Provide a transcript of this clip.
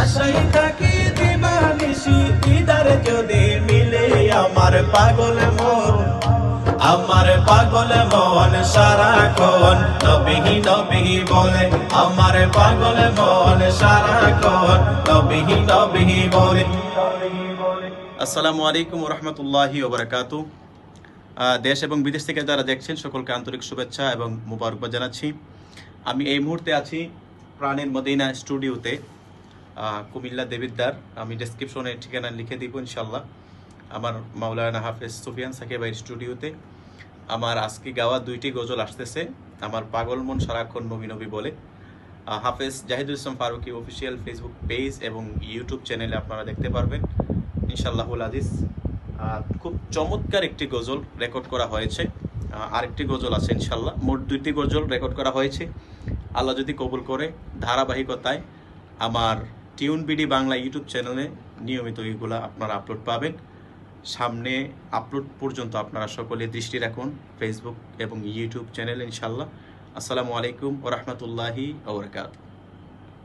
আশাই থাকি দিবানিশি দিদার যদি মিলে আমার পাগল মন, আমার পাগল মন সারাক্ষণ নবিহি নবিহি বলে, আমার পাগল মন সারাক্ষণ নবিহি নবিহি বলে। আসসালামু আলাইকুম রহমতুল্লাহি ওবরাকাত। দেশ এবং বিদেশ থেকে যারা দেখছেন, সকলকে আন্তরিক শুভেচ্ছা এবং মুবারকবাদ জানাচ্ছি। আমি এই মুহূর্তে আছি প্রাণের মদিনা স্টুডিওতে। কুমিল্লা দেবিদ্দার আমি ডেসক্রিপশনে ঠিকানা লিখে দিব ইনশাল্লাহ আমার মাওলানা হাফেজ সুফিয়ান সাকিবের স্টুডিওতে। আমার আজকে গাওয়া দুইটি গজল আসতেছে। আমার পাগল মন সারাক্ষণ নবী বলে। Hafez Zahidul Islam Faruqui official Facebook page এবং ইউটিউব চ্যানেলে আপনারা দেখতে পারবেন। ইনশাল্লাহুল আজিজ। খুব চমৎকার একটি গজল রেকর্ড করা হয়েছে। আরেকটি গজল আছে ইনশাল্লাহ মোট দুইটি গজল রেকর্ড করা হয়েছে। আল্লাহ যদি কবুল করে, ধারাবাহিকতায় আমার টিউন বিডি বাংলা ইউটিউব চ্যানেলে নিয়মিত এইগুলো আপনারা আপলোড পাবেন। সামনে আপলোড পর্যন্ত আপনারা সকলে দৃষ্টি রাখুন ফেসবুক এবং ইউটিউব চ্যানেল ইনশাল্লাহ আসসালামু আলাইকুম ওরহমতুল্লাহি ওবরকাত